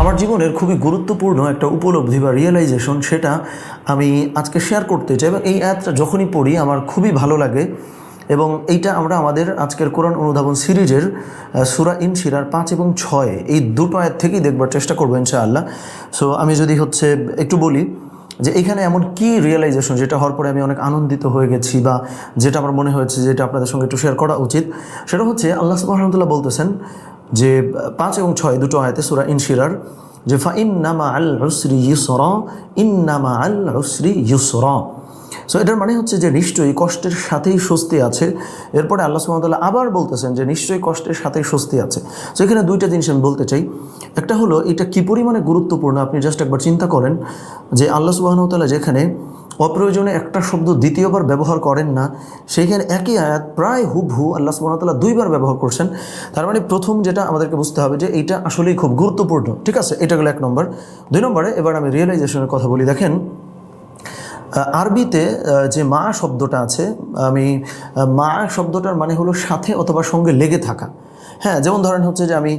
আমার জীবনের খুবই গুরুত্বপূর্ণ একটা উপলব্ধি বা রিয়েলাইজেশন সেটা আমি আজকে শেয়ার করতে চাই এবং এই অ্যাপটা যখনই পড়ি আমার খুবই ভালো লাগে এবং এইটা আমরা আমাদের আজকের কোরআন অনুধাবন সিরিজের সুরা ইন শিরার পাঁচ এবং ছয়, এই দুটো অ্যাপ থেকেই দেখবার চেষ্টা করব ইনশাআল্লাহ। সো আমি যদি হচ্ছে একটু বলি যে এখানে এমন কি রিয়েলাইজেশন যেটা হওয়ার পরে আমি অনেক আনন্দিত হয়ে গেছি বা যেটা আমার মনে হয়েছে যেটা আপনাদের সঙ্গে একটু শেয়ার করা উচিত, সেটা হচ্ছে আল্লাহ সুবাহমতুল্লাহ বলতেছেন যে পাঁচ এবং ছয় দুটো আয়াতে সুরা ইনশিরার যে ফা ইন্নামা আল উসরি ইউসর, ইন্নামা আল উসরি ইউসর। সো এটার মানে হচ্ছে যে নিশ্চয়ই কষ্টের সাথেই স্বস্তি আছে। এরপরে আল্লাহ সুমতাল্লাহ আবার বলতেছেন যে নিশ্চয়ই কষ্টের সাথেই স্বস্তি আছে। সো এখানে দুইটা জিনিস আমি বলতে চাই। একটা হলো, এটা কী পরিমাণে গুরুত্বপূর্ণ? আপনি জাস্ট একবার চিন্তা করেন যে আল্লাহ সুবাহতাল্লাহ যেখানে অপ্রয়োজনে একটা শব্দ দ্বিতীয়বার ব্যবহার করেন না। সেইখানে একই আয়াত প্রায় হুবহু আল্লাহ সুবাহতাল্লাহ দুইবার ব্যবহার করছেন। তার মানে প্রথম যেটা আমাদেরকে বুঝতে হবে যে এইটা আসলেই খুব গুরুত্বপূর্ণ। ঠিক আছে? এটা গেলো এক নম্বর। দুই নম্বরে এবার আমি রিয়েলাইজেশনের কথা বলি। দেখেন আরবিতে যে মা শব্দটা আছে, আমি মা শব্দটার মানে হলো সাথে অথবা সঙ্গে লেগে থাকা। হ্যাঁ যেমন ধরেন হচ্ছে যে আমি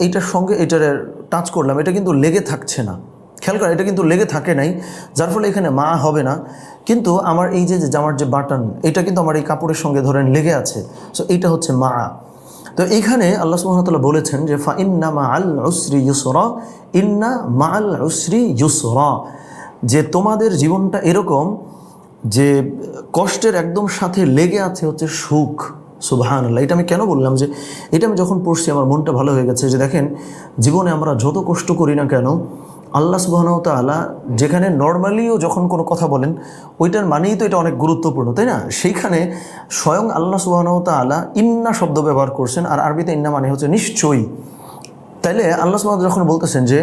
এইটার সঙ্গে এটার টাচ করলাম, এটা কিন্তু লেগে থাকছে না। খেয়াল করেন, এটা কিন্তু লেগে থাকে নাই, যার ফলে এখানে মা হবে না। কিন্তু আমার এই যে জামার যে বাটন, এটা কিন্তু আমার এই কাপড়ের সঙ্গে ধরেন লেগে আছে। সো এইটা হচ্ছে মা। তো এইখানে আল্লাহ সুবহানাহু বলেছেন যে ফা ইন্না মা আল উসরি ইউসরা, ইন্না মা আল উসরি ইউসরা। যে তোমাদের জীবনটা এরকম যে, কষ্টের একদম সাথে লেগে আছে হচ্ছে সুখ। সুবাহান আল্লাহ এটা আমি কেন বললাম যে, এটা আমি যখন পড়ছি আমার মনটা ভালো হয়ে গেছে যে, দেখেন, জীবনে আমরা যত কষ্ট করি না কেন আল্লাহ সুবাহন আলা যেখানে নর্মালিও যখন কোনো কথা বলেন, ওইটার মানেই তো এটা অনেক গুরুত্বপূর্ণ, তাই না? সেইখানে স্বয়ং আল্লাহ সুবাহন আলা ইন্না শব্দ ব্যবহার করছেন আর আরবিতে ইন্না মানে হচ্ছে নিশ্চয়ই। তাইলে আল্লাহ সুবাহ যখন বলতেছেন যে,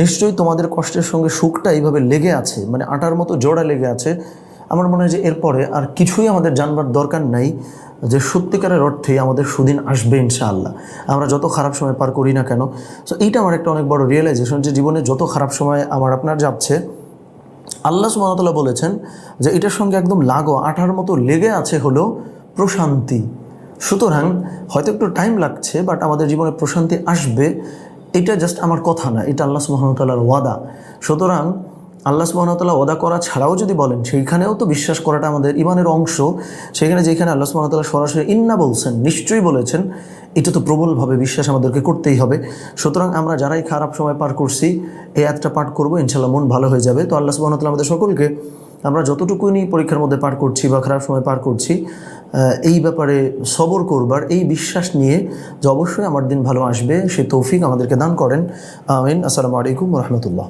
নিশ্চয়ই তোমাদের কষ্টের সঙ্গে সুখটা এইভাবে লেগে আছে মানে আটার মতো জোড়া লেগে আছে আমার মনে হয় যে এরপরে আর কিছুই আমাদের জানবার দরকার নাই, যে সত্যিকারের অর্থে আমাদের সুদিন আসবে ইনশাআল্লাহ। আমরা যত খারাপ সময় পার করি না কেন। সো এইটা আমার একটা অনেক বড় রিয়েলাইজেশন যে জীবনে যত খারাপ সময় আমার আপনার যাচ্ছে, আল্লাহ সুমতলা বলেছেন যে এটার সঙ্গে একদম লাগো আঠার মতো লেগে আছে হলো প্রশান্তি। সুতরাং হয়তো একটু টাইম লাগছে বাট আমাদের জীবনে প্রশান্তি আসবে, এটা জাস্ট আমার কথা না, এটা আল্লাহ সুমতলার ওয়াদা। সুতরাং আল্লাহ সুমতলা ওয়াদা করা ছাড়াও যদি বলেন, সেইখানেও তো বিশ্বাস করাটা আমাদের ইমানের অংশ। সেখানে যেখানে আল্লাহ সুমতলা সরাসরি ইন্না বলছেন, নিশ্চয়ই বলেছেন, এটা তো প্রবলভাবে বিশ্বাস আমাদেরকে করতেই হবে। সুতরাং আমরা যারাই খারাপ সময় পার করছি, এই একটা পাঠ করব ইনশাল্লাহ মন ভালো হয়ে যাবে। তো আল্লাহ সুবাহতাল্লাহ আমাদের সকলকে, আমরা যতটুকুনি পরীক্ষার মধ্যে পার করছি বা খারাপ সময় পার করছি এই ব্যাপারে সবর করবার, এই বিশ্বাস নিয়ে যে অবশ্যই আমার দিন ভালো আসবে, সে তৌফিক আমাদেরকে দান করেন। আমিন। আসসালামু আলাইকুম রহমতুল্লাহ।